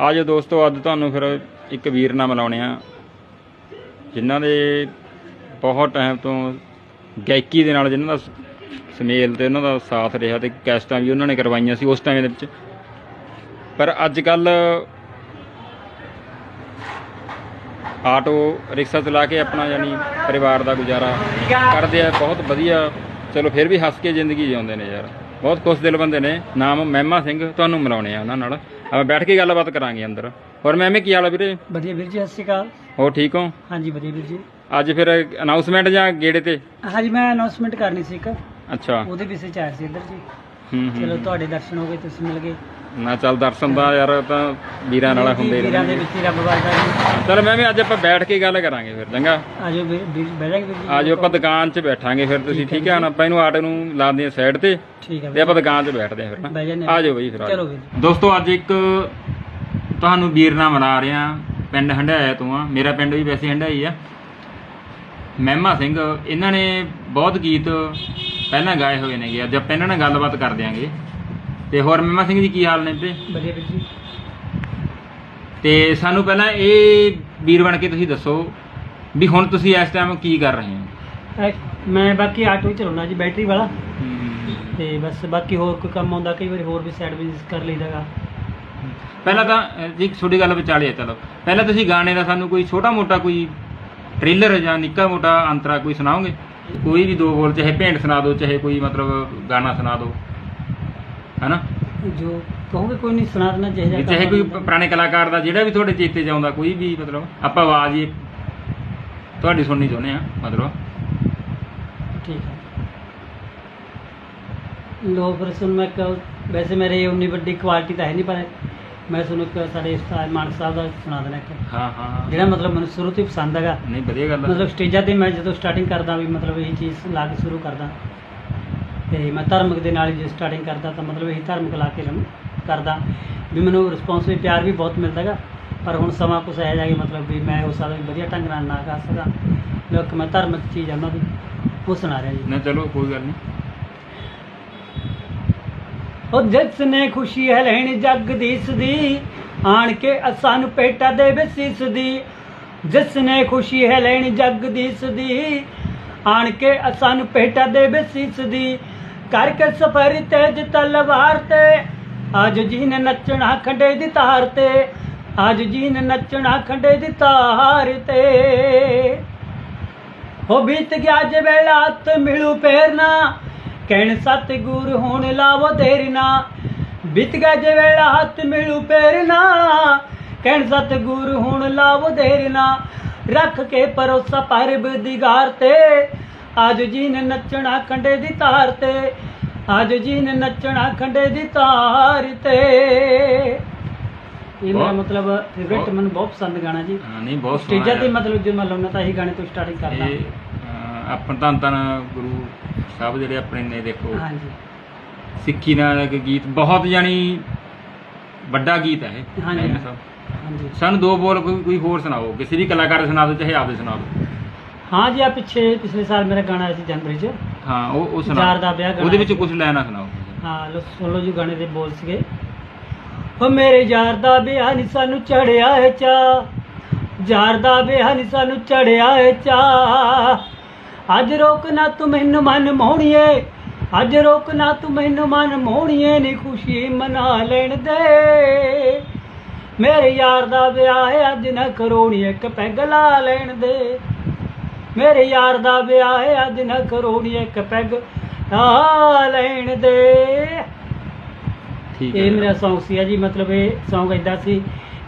ਆਜੋ ਦੋਸਤੋ, ਅੱਜ ਤੁਹਾਨੂੰ ਫਿਰ ਇੱਕ ਵੀਰ ਨਾਲ ਮਿਲਾਉਣੇ ਆ, ਜਿਨ੍ਹਾਂ ਦੇ ਬਹੁਤ ਟਾਈਮ ਤੋਂ ਗਾਇਕੀ ਦੇ ਨਾਲ ਜਿਨ੍ਹਾਂ ਦਾ ਸ- ਸਮੇਲ ਤੇ ਉਹਨਾਂ ਦਾ ਸਾਥ ਰਿਹਾ ਤੇ ਕੈਸਟਾਂ ਵੀ ਉਹਨਾਂ ਨੇ ਕਰਵਾਈਆਂ ਸੀ ਉਸ ਟਾਈਮ ਦੇ ਵਿੱਚ। ਪਰ ਅੱਜ ਕੱਲ ਆਟੋ ਰਿਕਸ਼ਾ ਚਲਾ ਕੇ ਆਪਣਾ ਯਾਨੀ ਪਰਿਵਾਰ ਦਾ ਗੁਜ਼ਾਰਾ ਕਰਦੇ ਆ, ਬਹੁਤ ਵਧੀਆ। ਚਲੋ ਫਿਰ ਵੀ ਹੱਸ ਕੇ ਜ਼ਿੰਦਗੀ ਜਿਉਂਦੇ ਨੇ ਯਾਰ। ਬਹੁਤ ਖੁਸ਼ ਦਿਲ ਬੰਦੇ ਨੇ। ਨਾਮ ਮਹਿਮਾ ਸਿੰਘ ਤੁਹਾਨੂੰ ਮਿਲਾਉਣੇ ਆ ਉਹਨਾਂ ਨਾਲ। ਆਪਾਂ ਬੈਠ ਕੇ ਗੱਲਬਾਤ ਕਰਾਂਗੇ ਅੰਦਰ। ਹੋਰ ਮਹਿਮੇ ਕੀ ਹਾਲ ਆ ਵੀਰੇ? ਵਧੀਆ ਵੀਰ ਜੀ ਸਤਿ ਸ਼੍ਰੀ ਅਕਾਲ। ਹੋਰ ਠੀਕ ਹੋ? ਹਾਂਜੀ ਵਧੀਆ ਵੀਰ ਜੀ। ਅੱਜ ਫਿਰ ਅਨਾਉਂਸਮੈਂਟ ਜਾਂ ਗੇੜੇ ਤੇ? ਹਾਂਜੀ ਮੈਂ ਅਨਾਉਂਸਮੈਂਟ ਕਰਨੀ ਸੀ ਇੱਕ। ਅੱਛਾ। ਉਹਦੇ ਵਿਸ਼ੇ ਚ ਆਇਆ ਸੀ ਇੱਧਰ ਜੀ। ਹੂੰ ਹੂੰ ਚਲੋ ਤੁਹਾਡੇ ਦਰਸ਼ਨ ਹੋ ਗਏ ਤੁਸੀਂ ਮਿਲ ਗਏ। ਨਾ ਚੱਲ ਦਰਸ਼ਨ ਦਾ ਯਾਰ ਤਾਂ ਵੀਰਾਂ ਨਾਲ ਹੁੰਦੇ ਹੀ ਵੀਰਾਂ ਦੇ ਰਹਿੰਦੇ ਵਿੱਚ ਹੀ ਰੱਬ ਵਸਦਾ ਜੀ ਚਲ ਮੈਂ ਵੀ ਅੱਜ ਆਪਾਂ ਬੈਠ ਕੇ ਗੱਲ ਕਰਾਂਗੇ ਫਿਰ ਚੰਗਾ? ਆਜੋ ਵੀਰ ਜਾਗੇ ਵੀਰ ਜੀ। ਆਜੋ ਆਪਾਂ ਦੁਕਾਨ 'ਚ ਬੈਠਾਂਗੇ ਫਿਰ ਤੁਸੀਂ ਠੀਕ ਹੈ ਹੁਣ ਆਪਾਂ ਇਹਨੂੰ ਆਟੋ ਨੂੰ ਲਾਉਂਦੇ ਆ ਸਾਈਡ ਤੇ ਠੀਕ ਹੈ ਤੇ ਆਪਾਂ ਦੁਕਾਨ 'ਚ ਬੈਠਦੇ ਆ ਫਿਰ ਨਾ। ਬਹਿ ਜਾਂਦੇ ਆ ਜਾਓ ਬਈ ਫਿਰ ਚਲੋ। ਵੀਰ ਦੋਸਤੋ ਅੱਜ ਇੱਕ ਤੁਹਾਨੂੰ ਵੀਰ ਨਾਲ ਮਿਲਾ ਰਿਹਾ ਪਿੰਡ ਹੰਡਾਇਆ ਤੋਂ ਆ। ਮੇਰਾ ਪਿੰਡ ਵੀ ਵੈਸੇ ਹੰਡਾਈ ਆ। ਮਹਿਮਾ ਸਿੰਘ ਇਹਨਾਂ ਨੇ ਬਹੁਤ ਗੀਤ ਪਹਿਲਾਂ ਗਾਏ ਹੋਏ ਨੇਗੇ। ਅੱਜ ਆਪਾਂ ਇਹਨਾਂ ਨਾਲ ਗੱਲਬਾਤ ਕਰ ਦਿਆਂਗੇ। ਤੇ ਹੋਰ ਮਹਿਮਾ ਸਿੰਘ ਜੀ ਕੀ ਹਾਲ ਨੇ ਵੀਰੇ ਵਧੀਆ ਵੀਰ ਜੀ। ਤੇ ਸਾਨੂੰ ਪਹਿਲਾਂ ਇਹ ਵੀਰ ਬਣ ਕੇ ਤੁਸੀਂ ਦੱਸੋ ਵੀ ਹੁਣ ਤੁਸੀਂ ਇਸ ਟਾਈਮ ਕੀ ਕਰ ਰਹੇ ਹੋ? ਮੈਂ ਬਾਕੀ ਆਟੋ ਚਲਾਉਣਾ ਜੀ ਬੈਟਰੀ ਵਾਲਾ। ਤੇ ਬਸ ਬਾਕੀ ਹੋਰ ਕੋਈ ਕੰਮ ਆਉਂਦਾ ਕਈ ਵਾਰੀ ਹੋਰ ਵੀ ਸਾਈਡ ਬਿਜ਼ਨਸ ਕਰ ਲਈਦਾਗਾ ਪਹਿਲਾਂ ਤਾਂ ਜੀ ਛੋਟੀ ਗੱਲ ਵਿਚਾਲੇ ਚਲੋ। ਪਹਿਲਾਂ ਤੁਸੀਂ ਗਾਣੇ ਦਾ ਸਾਨੂੰ ਕੋਈ ਛੋਟਾ ਮੋਟਾ ਕੋਈ ਟ੍ਰੇਲਰ ਜਾਂ ਨਿੱਕਾ ਮੋਟਾ ਅੰਤਰਾ ਕੋਈ ਸੁਣਾਓਗੇ? ਕੋਈ ਵੀ ਦੋ ਬੋਲ ਚਾਹੇ ਭੇਂਟ ਸੁਣਾ ਦਿਓ ਚਾਹੇ ਕੋਈ ਮਤਲਬ ਗਾਣਾ ਸੁਣਾ ਦਿਓ। ਹੈਨਾ? ਜੋ ਕਹੋਗੇ ਕੋਈ ਨਹੀਂ ਸੁਣਾ ਦੇਣਾ ਚਾਹੀਦਾ ਚਾਹੇ ਕੋਈ ਪੁਰਾਣੇ ਕਲਾਕਾਰ ਦਾ ਜਿਹੜਾ ਵੀ ਤੁਹਾਡੇ ਚੇਤੇ 'ਚ ਆਉਂਦਾ ਕੋਈ ਵੀ ਮਤਲਬ ਆਪਾਂ ਆਵਾਜ਼ ਹੀ ਤੁਹਾਡੀ ਸੁਣਨੀ ਚਾਹੁੰਦੇ ਆ ਮਤਲਬ। ਠੀਕ ਹੈ। ਲੋ ਫਿਰ ਸੁਣ ਮੈਂ ਇੱਕ ਵੈਸੇ ਮੇਰੇ ਉਨੀ ਵੱਡੀ ਕੁਆਲਿਟੀ ਤਾਂ ਹੈ ਨਹੀਂ ਪਰ ਮੈਂ ਤੁਹਾਨੂੰ ਇੱਕ ਸਾਡੇ ਉਸਤਾਦ ਮਾਨ ਸਾਹਿਬ ਦਾ ਸੁਣਾ ਦੇਣਾ ਇੱਕ। ਹਾਂ ਹਾਂ ਜਿਹੜਾ ਮਤਲਬ ਮੈਨੂੰ ਸ਼ੁਰੂ ਤੋਂ ਹੀ ਪਸੰਦ ਹੈਗਾ। ਨਹੀਂ ਵਧੀਆ ਗੱਲ ਮਤਲਬ ਸਟੇਜਾਂ ਤੇ ਮੈਂ ਜਦੋਂ ਸਟਾਰਟਿੰਗ ਕਰਦਾ ਵੀ ਮਤਲਬ ਇਹ ਚੀਜ਼ ਲਾ ਕੇ ਸ਼ੁਰੂ ਕਰਦਾ ਤੇ ਮੈਂ ਧਾਰਮਿਕ ਦੇ ਨਾਲ ਜੇ ਸਟਾਰਟਿੰਗ ਕਰਦਾ ਤਾਂ ਮਤਲਬ ਇਹੀ ਧਾਰਮਿਕ ਲਾ ਕੇ ਕਰਦਾ। ਵੀ ਮੈਨੂੰ ਰਿਸਪੌਂਸ ਵੀ ਪਿਆਰ ਵੀ ਬਹੁਤ ਮਿਲਦਾ ਹੈਗਾ ਪਰ ਹੁਣ ਸਮਾਂ ਕੁਛ ਜਿਹਾ ਕਿ ਮਤਲਬ ਵੀ ਮੈਂ ਉਸ ਸਾਲ ਵਧੀਆ ਢੰਗ ਨਾਲ ਨਾ ਗਾ ਸਕਾਂ। ਲੋਕ ਮੈਂ ਧਾਰਮਿਕ ਚੀਜ਼ ਉਹਨਾਂ ਦੀ ਉਹ ਸੁਣਾ ਰਿਹਾ ਜੀ। ਨਾ ਚਲੋ ਕੋਈ ਗੱਲ ਨਹੀਂ। ਉਹ ਜਿਸ ਨੇ ਖੁਸ਼ੀ ਹੈ ਲੈਣੀ ਜੱਗ ਦੀ ਸਦੀ ਆਣ ਕੇ ਅਸਾਂ ਨੂੰ ਪੇਟਾ ਦੇਵੇ ਸੀਸ ਦੀ ਜਿਸ ਨੇ ਖੁਸ਼ੀ ਹੈ ਲੈਣੀ ਜੱਗ ਦੀ ਸਦੀ ਆਣ ਕੇ ਅਸਾਂ ਨੂੰ ਪੇਟਾ ਦੇਵੇ ਸੀਸ ਦੀ ਕਰਕੇ ਸਫਰ ਤੇਜ ਤਲਵਾਰ ਤੇ। ਅੱਜ ਜੀ ਨੇ ਨੱਚਣਾ ਖੰਡੇ ਦੀ ਤਾਰ ਤੇ। ਅੱਜ ਜੀ ਨੱਚਣਾ ਖੰਡੇ ਦੀ ਤਾਰ ਤੇ। ਹੋ ਬੀਤ ਗਿਆ ਜੇ ਵੇਲਾ ਹੱਥ ਮਿਲੂ ਪੇਰਨਾ ਕਹਿਣ ਸਤਿਗੁਰ ਹੋਣ ਲਾਵੋ ਦੇਰ ਨਾ। ਬੀਤ ਗਿਆ ਜੇ ਵੇਲਾ ਹੱਥ ਮਿਲੂ ਪੇਰਨਾ ਕਹਿਣ ਸਤਿਗੁਰ ਹੋਣ ਲਾਵੋ ਦੇਰ ਨਾ। ਰੱਖ ਕੇ ਪਰੋਸਾ ਪਰਬ ਦਿਗਾਰ ਤੇ। ਅੱਜ ਜੀ ਨੇ ਨੱਚਣਾ ਕੰਡੇ ਦੀ ਤਾਰ ਤੇ ਅੱਜ ਜੀ ਨੇ ਨੱਚਣਾ ਕੰਡੇ ਦੀ ਤਾਰ ਤੇ। ਇਹ ਮੇਰਾ ਮਤਲਬ ਫੇਵਰਟ ਮੈਨੂੰ ਬਹੁਤ ਪਸੰਦ ਗਾਣਾ ਜੀ। ਹਾਂ, ਨਹੀਂ ਬਹੁਤ ਸੋਹਣਾ ਸਟੇਜਾਂ ਤੇ। ਮਤਲਬ ਜੇ ਮੈਂ ਲਾਉਣਾ ਤਾਂ ਇਹੀ ਗਾਣੇ ਤੋਂ ਸਟਾਰਟਿੰਗ ਕਰਦਾ। ਇਹ ਆਪਣ ਤਾਂ ਤਾਂ ਗੁਰੂ ਸਾਹਿਬ ਜਿਹੜੇ ਆਪਣੇ ਨੇ ਦੇਖੋ। ਹਾਂਜੀ। ਸਿੱਖੀ ਨਾਲ ਇੱਕ ਗੀਤ ਬਹੁਤ ਜਾਨੀ ਵੱਡਾ ਗੀਤ ਹੈ ਇਹ। ਹਾਂਜੀ। ਸਾਨੂੰ ਦੋ ਬੋਲ ਕੋਈ ਕੋਈ ਹੋਰ ਸੁਣਾਓ। ਕਿਸੇ ਵੀ ਕਲਾਕਾਰ ਦੇ ਸੁਣਾ ਦਿਓ ਚਾਹੇ ਆਪਦੇ ਸੁਣਾ ਦਿਓ। ਹਾਂ ਜੀ ਆ ਪਿੱਛੇ ਪਿਛਲੇ ਸਾਲ ਮੇਰਾ ਗਾਣਾ ਆਇਆ ਸੀ ਜਨਵਰੀ 'ਚ। ਹਾਂ ਉਹ ਉਹ ਯਾਰ ਸੁਣਾਓ ਦਾ ਵਿਆਹ ਗਾਣਾ ਉਹਦੇ ਵਿੱਚ। ਕੁਝ ਲੈਣਾ ਸੁਣਾਓ। ਹਾਂ ਲੋ ਸੁਣ ਲਓ ਜੀ ਗਾਣੇ ਦੇ ਬੋਲ ਸੀਗੇ। ਓ ਮੇਰੇ ਯਾਰ ਦਾ ਵਿਆਹ ਨੀ ਸਾਨੂੰ ਚੜਿਆ ਏ ਚਾ ਯਾਰ ਦਾ ਵਿਆਹ ਨੀ ਸਾਨੂੰ ਚੜਿਆ ਏ ਚਾ ਅੱਜ ਰੋਕ ਨਾ ਤੂੰ ਮੈਨੂੰ ਮਨ ਮੋਹਣੀਏ। ਅੱਜ ਰੋਕ ਨਾ ਤੂੰ ਮੈਨੂੰ ਮਨ ਮੋਹਣੀਏ ਨੀ ਖੁਸ਼ੀ ਮਨਾ ਲੈਣ ਦੇ। ਮੇਰੇ ਯਾਰ ਦਾ ਵਿਆਹ ਏ ਅੱਜ ਨਾ ਕਰੋਣੀ ਇੱਕ ਪੈਗ ਲਾ ਲੈਣ ਦੇ। ਮੇਰੇ ਯਾਰ ਦਾ ਵਿਆਹ ਏ ਅੱਜ ਨਾ ਕਰੋਣੀ ਇੱਕ ਪੈਗ ਲਾ ਲੈਣ ਦੇ। ਠੀਕ ਇਹ ਹੈ। ਮੇਰਾ Song ਸੀ ਜੀ ਮਤਲਬ ਇਹ Song ਇਦਾਂ ਸੀ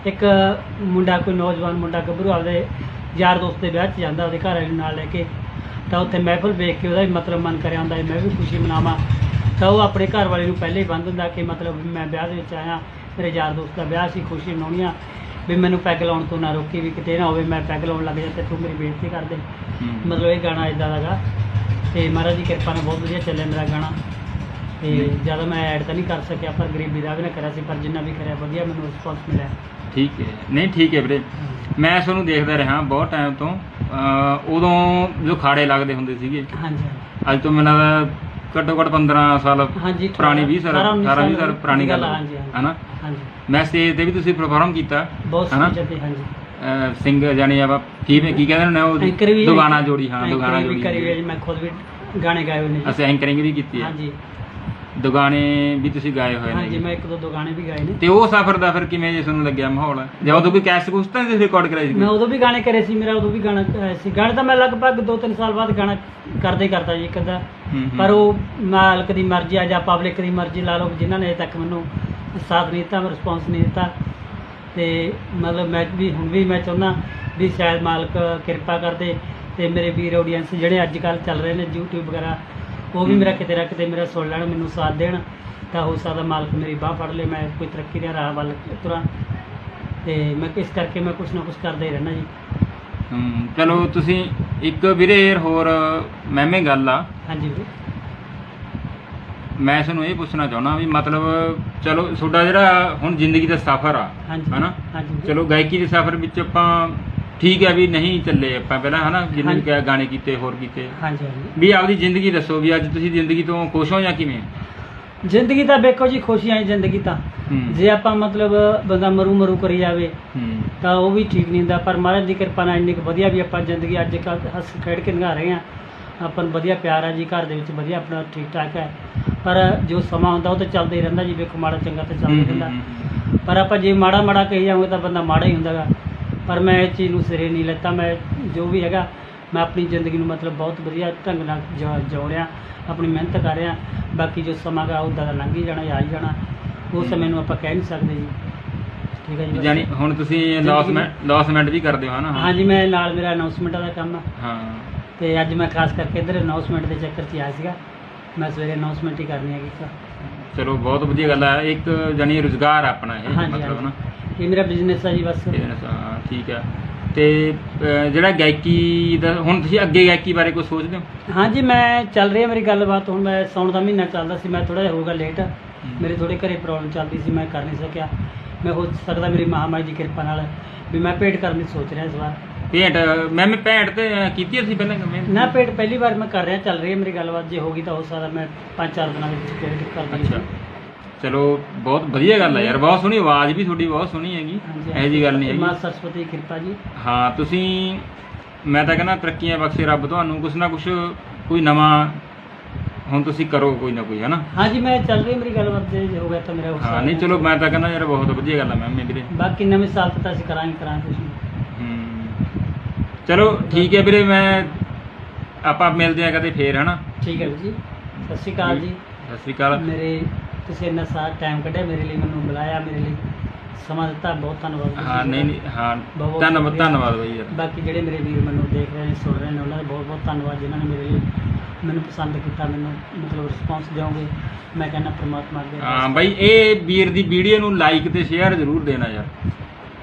ਇੱਕ ਮੁੰਡਾ ਕੋਈ ਨੌਜਵਾਨ ਮੁੰਡਾ ਗੱਭਰੂ ਆਪਦੇ ਯਾਰ ਦੋਸਤ ਦੇ ਵਿਆਹ 'ਚ ਜਾਂਦਾ ਉਹਦੇ ਘਰ ਵਾਲੇ ਨੂੰ ਨਾਲ ਲੈ ਕੇ। ਤਾਂ ਉੱਥੇ ਮਹਿਫਲ ਵੇਖ ਕੇ ਉਹਦਾ ਵੀ ਮਤਲਬ ਮਨ ਕਰਿਆ ਹੁੰਦਾ ਮੈਂ ਵੀ ਖੁਸ਼ੀ ਮਨਾਵਾਂ। ਤਾਂ ਉਹ ਆਪਣੇ ਘਰ ਵਾਲੇ ਨੂੰ ਪਹਿਲੇ ਹੀ ਬੰਦ ਹੁੰਦਾ ਕਿ ਮਤਲਬ ਮੈਂ ਵਿਆਹ ਦੇ ਵਿੱਚ ਆਇਆ ਮੇਰੇ ਯਾਰ ਦੋਸਤ ਦਾ ਵਿਆਹ ਸੀ ਖੁਸ਼ੀ ਮਨਾਉਣੀ ਆ। ਵੀ ਮੈਨੂੰ ਪੈਗ ਲਾਉਣ ਤੋਂ ਨਾ ਰੋਕੀ ਵੀ ਕਿਤੇ ਨਾ ਹੋਵੇ ਮੈਂ ਪੈਗ ਲਾਉਣ ਲੱਗ ਜਾ ਤੇ ਤੂੰ ਮੇਰੀ ਬੇਇੱਜ਼ਤੀ ਕਰ ਦੇ। ਮਤਲਬ ਇਹ ਗਾਣਾ ਇਦਾਂ ਦਾਗਾ ਤੇ ਮਹਾਰਾਜ ਦੀ ਕਿਰਪਾ ਨਾਲ ਬਹੁਤ ਵਧੀਆ ਚੱਲਿਆ ਮੇਰਾ ਗਾਣਾ। ਤੇ ਜ਼ਿਆਦਾ ਮੈਂ ਐਡ ਤਾਂ ਨਹੀਂ ਕਰ ਸਕਿਆ ਪਰ ਗਰੀਬੀ ਦਾ ਵੀ ਨਾ ਕਰਿਆ ਸੀ ਪਰ ਜਿੰਨਾ ਵੀ ਕਰਿਆ ਵਧੀਆ ਮੈਨੂੰ ਰਿਸਪੌਂਸ ਮਿਲਿਆ। ਠੀਕ ਹੈ। ਨਹੀਂ ਠੀਕ ਹੈ ਵੀਰੇ। ਮੈਂ ਤੁਹਾਨੂੰ ਦੇਖਦਾ ਰਿਹਾ ਬਹੁਤ ਟਾਈਮ ਤੋਂ। ਉਦੋਂ ਜੋ ਖਾੜੇ ਲੱਗਦੇ ਹੁੰਦੇ ਸੀਗੇ। ਹਾਂਜੀ। ਅੱਜ ਤੋਂ ਮੈਨੂੰ ਲੱਗਦਾ ਘੱਟੋ ਘੱਟ 15 ਸਾਲ ਹਾਂਜੀ ਪੁਰਾਣੀ 20 ਸਾਲ 18 18 20 ਸਾਲ ਪੁਰਾਣੀ ਗੱਲ ਹਾਂਜੀ ਹਾਂਜੀ। ਹਨਾ? ਹਾਂਜੀ। ਮੈਂ ਸਟੇਜ ਤੇ ਵੀ ਤੁਸੀਂ ਪਰਫਾਰਮ ਕੀਤਾ ਬਹੁਤ ਹਨਾ? ਹਾਂਜੀ। ਸਿੰਗਰ ਜਾਨੀ ਆਪਾਂ ਕੀ ਕੀ ਕਹਿੰਦੇ ਨੇ ਉਹ ਵੀ ਦੁਗਾਨਾ ਜੋੜੀ ਹਾਂ ਵੀ ਜੋੜੀ ਕਰੀ ਹੋਈ ਹੈ ਜੀ, ਮੈਂ ਖੁਦ ਵੀ ਗਾਣੇ ਗਾਏ ਹੋਏ ਨੇ ਜੀ। ਅਸੀਂ ਐਂਕਰਿੰਗ ਵੀ ਕੀਤੀ ਹੈ। ਹਾਂਜੀ। ਦੁਗਾਨੇ ਵੀ ਤੁਸੀਂ ਗਾਏ ਹੋਏ ਹਾਂਜੀ ਨੇ ਮੈਂ ਇੱਕ ਦੋ ਦੋ ਗਾਣੇ ਵੀ ਗਾਏ ਨੇ। ਤੇ ਉਹ ਸਫ਼ਰ ਦਾ ਫਿਰ ਕਿਵੇਂ ਜੇ ਤੁਹਾਨੂੰ ਲੱਗਿਆ ਮਾਹੌਲ? ਜਾਂ ਉਦੋਂ ਕੋਈ ਕੈਸਟ ਕੁਸਟ ਤਾਂ ਤੁਸੀਂ ਰਿਕਾਰਡ ਕਰਾਈ ਸੀ ਮੈਂ ਉਦੋਂ ਵੀ ਗਾਣੇ ਕਰੇ ਸੀ ਮੇਰਾ ਉਦੋਂ ਵੀ ਗਾਣਾ ਆਇਆ ਸੀ। ਗਾਣੇ ਤਾਂ ਮੈਂ ਲਗਭਗ 2-3 ਸਾਲ ਬਾਅਦ ਗਾਣਾ ਕਰਦੇ ਕਰਦਾ ਜੀ ਕਦਾ। ਪਰ ਉਹ ਮਾਲਕ ਦੀ ਮਰਜ਼ੀ ਆ ਜਾਂ ਪਬਲਿਕ ਦੀ ਮਰਜ਼ੀ ਲਾ ਲਓ ਜਿਨ੍ਹਾਂ ਨੇ ਅਜੇ ਤੱਕ ਮੈਨੂੰ ਸਾਥ ਨਹੀਂ ਦਿੱਤਾ ਰਿਸਪੌਂਸ ਨਹੀਂ ਦਿੱਤਾ। ਤੇ ਮਤਲਬ ਮੈਂ ਵੀ ਹੁਣ ਵੀ ਮੈਂ ਚਾਹੁੰਦਾ ਵੀ ਸ਼ਾਇਦ ਮਾਲਕ ਕਿਰਪਾ ਕਰਦੇ ਤੇ ਮੇਰੇ ਵੀਰ ਆਡੀਅנס ਜਿਹੜੇ ਅੱਜ ਕੱਲ ਚੱਲ ਰਹੇ ਨੇ YouTube ਵਗੈਰਾ ਉਹ ਵੀ। ਮੇਰਾ ਕਿਤੇ ਨਾ ਕਿਤੇ ਮੇਰਾ ਸੁਣ ਲੈਣ ਮੈਨੂੰ ਸਾਥ ਦੇਣ ਤਾਂ ਹੋ ਸਕਦਾ ਮਾਲਕ ਮੇਰੀ ਬਾਹ ਫੜ ਲੇ ਮੈਂ ਕੋਈ ਤਰੱਕੀ ਦੇ ਰਾਹ ਵੱਲ ਤੁਰਾਂ ਤੇ ਮੈਂ ਇਸ ਕਰਕੇ ਮੈਂ ਕੁਛ ਨਾ ਕੁਛ ਕਰਦਾ ਹੀ ਰਹਿਣਾ ਜੀ ਚਲੋ ਤੁਸੀਂ ਇੱਕ ਵੀਰੇ ਹੋਰ ਮੈਮੇ ਗੱਲ ਆ ਹਾਂਜੀ ਵੀਰੇ ਮੈਂ ਤੁਹਾਨੂੰ ਇਹ ਪੁੱਛਣਾ ਚਾਹੁੰਦਾ ਵੀ ਮਤਲਬ ਚਲੋ ਤੁਹਾਡਾ ਜਿਹੜਾ ਹੁਣ ਜ਼ਿੰਦਗੀ ਦਾ ਸਫ਼ਰ ਆ ਹਾਂਜੀ ਹਨਾ ਹਾਂਜੀ ਵੀਰੇ। ਚਲੋ ਗਾਇਕੀ ਦੇ ਸਫ਼ਰ ਵਿੱਚ ਆਪਾਂ ਠੀਕ ਹੈ ਵੀ ਨਹੀਂ ਚੱਲੇ ਆਪਾਂ ਪਹਿਲਾਂ ਹਨਾ? ਜਿੰਨੇ ਵੀ ਹਾਂਜੀ। ਗਾਣੇ ਕੀਤੇ ਹੋਰ ਕੀਤੇ। ਹਾਂਜੀ ਹਾਂਜੀ। ਵੀ ਆਪਦੀ ਜ਼ਿੰਦਗੀ ਦੱਸੋ ਵੀ ਅੱਜ ਤੁਸੀਂ ਜ਼ਿੰਦਗੀ ਤੋਂ ਖੁਸ਼ ਹੋ ਜਾਂ ਕਿਵੇਂ? ਜ਼ਿੰਦਗੀ ਤਾਂ ਵੇਖੋ ਜੀ ਖੁਸ਼ੀਆਂ ਹੀ ਜ਼ਿੰਦਗੀ ਤਾਂ। ਹੂੰ। ਜੇ ਆਪਾਂ ਮਤਲਬ ਬੰਦਾ ਮਰੂ ਮਰੂ ਕਰੀ ਜਾਵੇ ਹੂੰ। ਤਾਂ ਉਹ ਵੀ ਠੀਕ ਨਹੀਂ ਹੁੰਦਾ। ਪਰ ਮਹਾਰਾਜ ਦੀ ਕਿਰਪਾ ਨਾਲ ਇੰਨੀ ਕੁ ਵਧੀਆ ਵੀ ਆਪਾਂ ਜ਼ਿੰਦਗੀ ਅੱਜ ਕੱਲ੍ਹ ਹੱਸ ਖੇਡ ਕੇ ਨਿਭਾ ਰਹੇ ਹਾਂ। ਆਪਾਂ ਨੂੰ ਵਧੀਆ ਪਿਆਰ ਹੈ ਜੀ ਘਰ ਦੇ ਵਿੱਚ ਵਧੀਆ ਆਪਣਾ ਠੀਕ ਠਾਕ ਹੈ। ਪਰ ਜੋ ਸਮਾਂ ਹੁੰਦਾ ਉਹ ਤਾਂ ਚੱਲਦਾ ਹੀ ਰਹਿੰਦਾ ਜੀ। ਵੇਖੋ ਮਾੜਾ ਚੰਗਾ ਤਾਂ ਚੱਲਦਾ ਹੀ ਰਹਿੰਦਾ। ਹੂੰ, ਪਰ ਆਪਾਂ ਜੇ ਮਾੜਾ ਮਾੜਾ ਕਹੀ ਜਾਵਾਂਗੇ ਤਾਂ ਬੰਦਾ ਮਾੜਾ ਹੀ ਹੁੰਦਾਗਾ। ਪਰ ਮੈਂ ਇਹ ਚੀਜ਼ ਨੂੰ ਸਿਰੇ ਨਹੀਂ ਲੈਤਾ। ਮੈਂ ਜੋ ਵੀ ਹੈਗਾ ਮੈਂ ਆਪਣੀ ਜ਼ਿੰਦਗੀ ਨੂੰ ਮਤਲਬ ਬਹੁਤ ਵਧੀਆ ਢੰਗ ਨਾਲ ਜਿਉ ਰਿਹਾ ਆਪਣੀ ਮਿਹਨਤ ਕਰ ਰਿਹਾ। ਬਾਕੀ ਜੋ ਸਮਾਂ ਗਾ ਉਹਦਾ ਤਾਂ ਲੰਘ ਹੀ ਜਾਣਾ ਆ ਹੀ ਜਾਣਾ। ਉਹ ਸਮੇਂ ਨੂੰ ਆਪਾਂ ਕਹਿ ਨਹੀਂ ਸਕਦੇ ਜੀ। ਠੀਕ ਹੈ ਜੀ? ਬਸ। ਹੁਣ ਤੁਸੀਂ ਲੌਸਮੈਂਟ ਲੌਸਮੈਂਟ ਵੀ ਕਰਦੇ ਹੋ ਨਾ? ਹਾਂਜੀ ਮੈਂ ਨਾਲ ਮੇਰਾ ਅਨਾਉਂਸਮੈਂਟਾਂ ਦਾ ਕੰਮ ਆ। ਹਾਂ। ਤੇ ਅੱਜ ਮੈਂ ਖਾਸ ਕਰਕੇ ਇੱਧਰ ਅਨਾਉਂਸਮੈਂਟ ਦੇ ਚੱਕਰ 'ਚ ਆਇਆ ਸੀਗਾ। ਮੈਂ ਸਵੇਰੇ ਅਨਾਉਂਸਮੈਂਟ ਹੀ ਕਰਨੀ ਹੈਗੀ ਇੱਕ। ਚਲੋ ਬਹੁਤ ਵਧੀਆ ਗੱਲ ਹੈ ਇੱਕ ਜਾਨੀ ਰੁਜ਼ਗਾਰ ਆ ਆਪਣਾ ਇਹ ਹਾਂਜੀ ਮਤਲਬ ਨਾ। ਇਹ ਮੇਰਾ ਬਿਜ਼ਨਸ ਹੈ ਜੀ ਬਸ। Business, ਹਾਂ, ਠੀਕ ਹੈ ਤੇ ਅਹ, ਜਿਹੜਾ ਗਾਇਕੀ ਦਾ ਹੁਣ ਤੁਸੀਂ ਅੱਗੇ ਗਾਇਕੀ ਬਾਰੇ ਕੁਝ ਸੋਚਦੇ ਹੋ? ਹਾਂਜੀ ਮੈਂ ਚੱਲ ਰਹੀ ਹੈ ਮੇਰੀ ਗੱਲਬਾਤ ਹੁਣ ਮੈਂ ਸੌਣ ਦਾ ਮਹੀਨਾ ਚੱਲਦਾ ਸੀ ਮੈਂ ਥੋੜਾ ਜਿਹਾ ਹੋਊਗਾ ਲੇਟ ਮੇਰੇ ਥੋੜੇ ਘਰੇ ਪ੍ਰੋਬਲਮ ਚੱਲਦੀ ਸੀ ਮੈਂ ਕਰ ਨਹੀਂ ਸਕਿਆ। ਮੈਂ ਹੋ ਸਕਦਾ ਮੇਰੀ ਮਹਾਮਾਰੀ ਦੀ ਕਿਰਪਾ ਨਾਲ ਵੀ ਮੈਂ ਪੇਟ ਕਰਨ ਦੀ ਸੋਚ ਰਿਹਾ ਇਸ ਵਾਰ। ਪੇਂਟ ਮੈਂ ਮੈਂ ਪੇਂਟ ਤੇ ਕੀਤੀ ਸੀ ਪਹਿਲਾਂ ਮੈਂ? ਨਾ ਪੇਟ ਪਹਿਲੀ ਵਾਰ ਮੈਂ ਕਰ ਰਿਹਾ ਚੱਲ ਰਹੀ ਹੈ ਮੇਰੀ ਗੱਲਬਾਤ ਜੇ ਹੋਗੀ ਤਾਂ ਹੋ ਸਕਦਾ ਮੈਂ 5-4 ਦਿਨਾਂ ਦੇ ਵਿੱਚ ਪੇਟ ਕਰ ਅੱਛਾ। ਦਵਾਂਗੀ ਚਲੋ ਬਹੁਤ ਵਧੀਆ ਗੱਲ ਹੈ ਯਾਰ ਬਹੁਤ ਸੋਹਣੀ ਆਵਾਜ਼ ਵੀ ਤੁਹਾਡੀ ਬਹੁਤ ਸੋਹਣੀ ਹੈਗੀ। ਇਹੋ ਜੀ ਗੱਲ ਨਹੀਂ ਮਾਂ ਹੈਗੀ। ਸਰਸਵਤੀ ਦੀ ਕਿਰਪਾ ਜੀ। ਹਾਂ ਤੁਸੀਂ ਮੈਂ ਤਾਂ ਕਹਿੰਦਾ ਤਰੱਕੀਆਂ ਬਖਸ਼ੇ ਰੱਬ ਤੁਹਾਨੂੰ ਕੁਛ ਨਾ ਕੁਛ ਕੋਈ ਨਵਾਂ ਹੁਣ ਤੁਸੀਂ ਕਰੋ ਕੋਈ ਨਾ ਕੋਈ ਹਨਾ? ਹਾਂਜੀ ਮੈਂ ਚੱਲ ਰਹੀ ਮੇਰੀ ਗੱਲਬਾਤ ਜੇ ਹੋ ਗਿਆ ਤਾਂ ਮੇਰਾ ਹੋ ਨਹੀਂ ਚਲੋ ਮੈਂ ਤਾਂ ਕਹਿੰਦਾ ਯਾਰ ਬਹੁਤ ਵਧੀਆ ਗੱਲ ਹੈ ਮੈਮ ਵੀਰੇ। ਬਾਕੀ ਨਵੇਂ ਸਾਲ ਤੱਕ ਅਸੀਂ ਕਰਾਂਗੇ ਕਰਾਂਗੇ। ਹੂੰ। ਚਲੋ ਠੀਕ ਹੈ ਵੀਰੇ ਮੈਂ ਆਪਾਂ ਮਿਲਦੇ ਆ ਕਦੇ ਫੇਰ ਹਨਾ? ਠੀਕ ਹੈ ਜੀ। ਸਤਿ ਸ਼੍ਰੀ ਅਕਾਲ ਜੀ। ਸਤਿ ਸ਼੍ਰੀ ਅਕਾਲ। ਮੇਰੇ ਤੁਸੀਂ ਇੰਨਾ ਸਾਰਾ ਟਾਈਮ ਕੱਢਿਆ ਮੇਰੇ ਲਈ ਮੈਨੂੰ ਬੁਲਾਇਆ ਮੇਰੇ ਲਈ। ਸਮਾਂ ਦਿੱਤਾ ਬਹੁਤ ਧੰਨਵਾਦ ਹਾਂ ਨਹੀਂ ਨਹੀਂ ਹਾਂ ਬਹੁਤ ਧੰਨਵਾਦ ਸ਼ੁਕਰੀਆ। ਧੰਨਵਾਦ ਬਾਈ ਯਾਰ। ਬਾਕੀ ਜਿਹੜੇ ਮੇਰੇ ਵੀਰ ਮੈਨੂੰ ਦੇਖ ਰਹੇ ਨੇ ਸੁਣ ਰਹੇ ਨੇ ਉਹਨਾਂ ਦਾ ਬਹੁਤ ਬਹੁਤ ਧੰਨਵਾਦ ਜਿਨ੍ਹਾਂ ਨੇ ਮੇਰੇ ਲਈ ਮੈਨੂੰ ਪਸੰਦ ਕੀਤਾ ਮੈਨੂੰ ਮਤਲਬ ਰਿਸਪੌਂਸ ਦਿਓਗੇ। ਮੈਂ ਕਹਿੰਦਾ ਪ੍ਰਮਾਤਮਾ ਅੱਗੇ ਹਾਂ ਬਾਈ ਇਹ ਵੀਰ ਦੀ ਵੀਡੀਓ ਨੂੰ ਲਾਈਕ ਤੇ ਸ਼ੇਅਰ ਜ਼ਰੂਰ ਦੇਣਾ ਯਾਰ।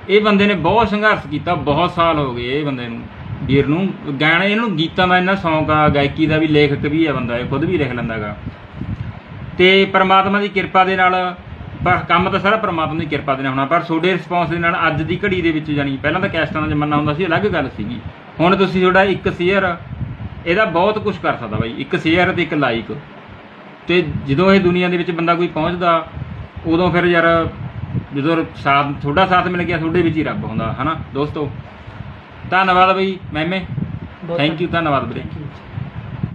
ਇਹ ਬੰਦੇ ਨੇ ਬਹੁਤ ਸੰਘਰਸ਼ ਕੀਤਾ ਬਹੁਤ ਸਾਲ ਹੋ ਗਏ ਇਹ ਬੰਦੇ ਨੂੰ ਵੀਰ ਨੂੰ। ਗਾਣੇ ਇਹਨੂੰ ਗੀਤਾਂ ਦਾ ਇੰਨਾ ਸ਼ੌਂਕ ਆ ਗਾਇਕੀ ਦਾ ਵੀ ਲੇਖਕ ਵੀ ਆ ਬੰਦਾ ਇਹ ਖੁਦ ਵੀ ਲਿਖ ਲੈਂਦਾਗਾ। ਤੇ ਪਰਮਾਤਮਾ ਦੀ ਕਿਰਪਾ ਦੇ ਨਾਲ ਪਰ ਕੰਮ ਤਾਂ ਸਾਰਾ ਪਰਮਾਤਮਾ ਦੀ ਕਿਰਪਾ ਦੇ ਨਾਲ ਹੋਣਾ ਪਰ ਤੁਹਾਡੇ ਰਿਸਪੌਂਸ ਦੇ ਨਾਲ ਅੱਜ ਦੀ ਘੜੀ ਦੇ ਵਿੱਚ ਜਾਨੀ ਪਹਿਲਾਂ ਤਾਂ ਕੈਸਟਾਂ ਦਾ ਜ਼ਮਾਨਾ ਹੁੰਦਾ ਸੀ ਅਲੱਗ ਗੱਲ ਸੀਗੀ। ਹੁਣ ਤੁਸੀਂ ਤੁਹਾਡਾ ਇੱਕ ਸ਼ੇਅਰ ਇਹਦਾ ਬਹੁਤ ਕੁਝ ਕਰ ਸਕਦਾ ਬਾਈ ਇੱਕ ਸ਼ੇਅਰ ਤੇ ਇੱਕ ਲਾਈਕ ਤੇ ਜਦੋਂ ਇਹ ਦੁਨੀਆ ਦੇ ਵਿੱਚ ਬੰਦਾ ਕੋਈ ਪਹੁੰਚਦਾ ਉਦੋਂ ਫਿਰ ਯਾਰ ਜਦੋਂ ਸਾਥ ਤੁਹਾਡਾ ਸਾਥ ਮਿਲ ਗਿਆ ਤੁਹਾਡੇ ਵਿੱਚ ਹੀ ਰੱਬ ਹੁੰਦਾ ਹਨਾ ਦੋਸਤੋ? ਧੰਨਵਾਦ ਬਈ ਮੈਮੇ। ਥੈਂਕ ਯੂ ਧੰਨਵਾਦ। ਵੀਰੇ.